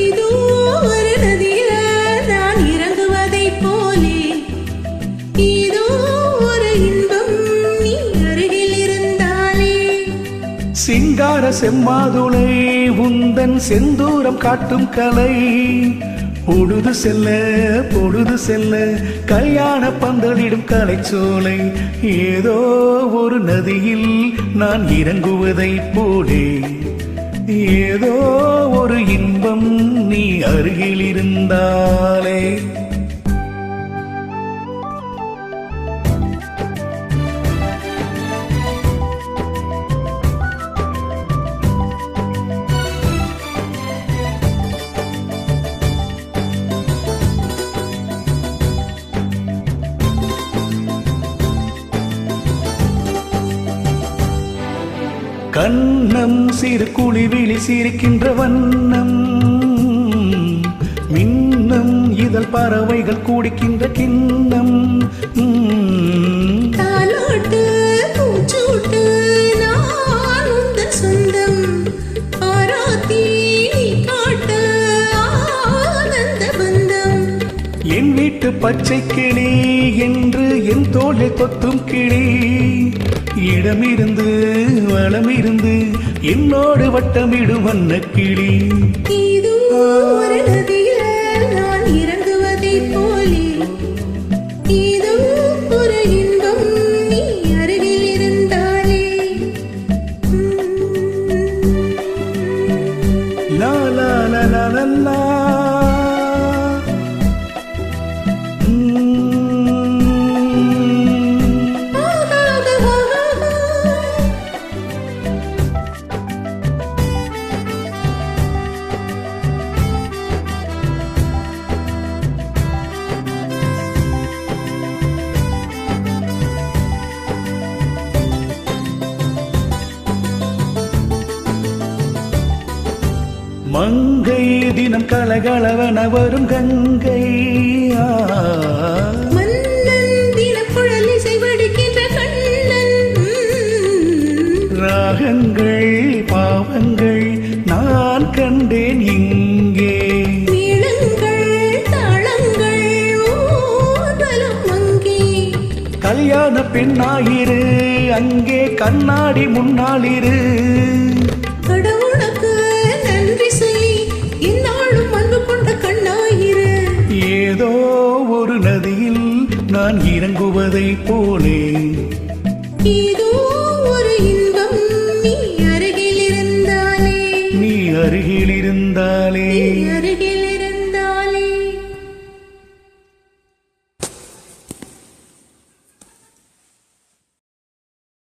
இதோ ஒரு நதியில சிங்கார செம்மாதுளை உந்தன் செந்தூரம் காட்டும் கலை. பொழுது செல்ல பொழுது செல்ல கல்யாண பந்தலிடும் கலைச்சோலை. ஏதோ ஒரு நதியில் நான் இறங்குவதைப் போலே. ஏதோ ஒரு இன்பம் நீ அருகில் இருந்தாலே கண்ணம் சிறு குழிவிழி சிரிக்கின்ற வண்ணம். மின்னம் இதழ் பறவைகள் கூடிக்கின்ற கிண்ணம். என் வீட்டு பச்சை கிளி என்று என் தோளை தொத்தும் கிளி. இடமிருந்து வளமிருந்து என்னோடு வட்டமிடும் வண்ண கிளி. இதோ ஒரு நதியில நான் இறங்குவதைப் மங்கை தினம் கலகலவன வரும் கங்கை. ராகங்கள் பாவங்கள் நான் கண்டேன் இங்கே. கல்யாண பெண்ணாயிரு அங்கே கண்ணாடி முன்னாளிரு நான் இறங்குவதை போலே. ஏதோ ஒரு இன்பம் நீ அருகில் இருந்தாலே. நீ அருகில் இருந்தாலே.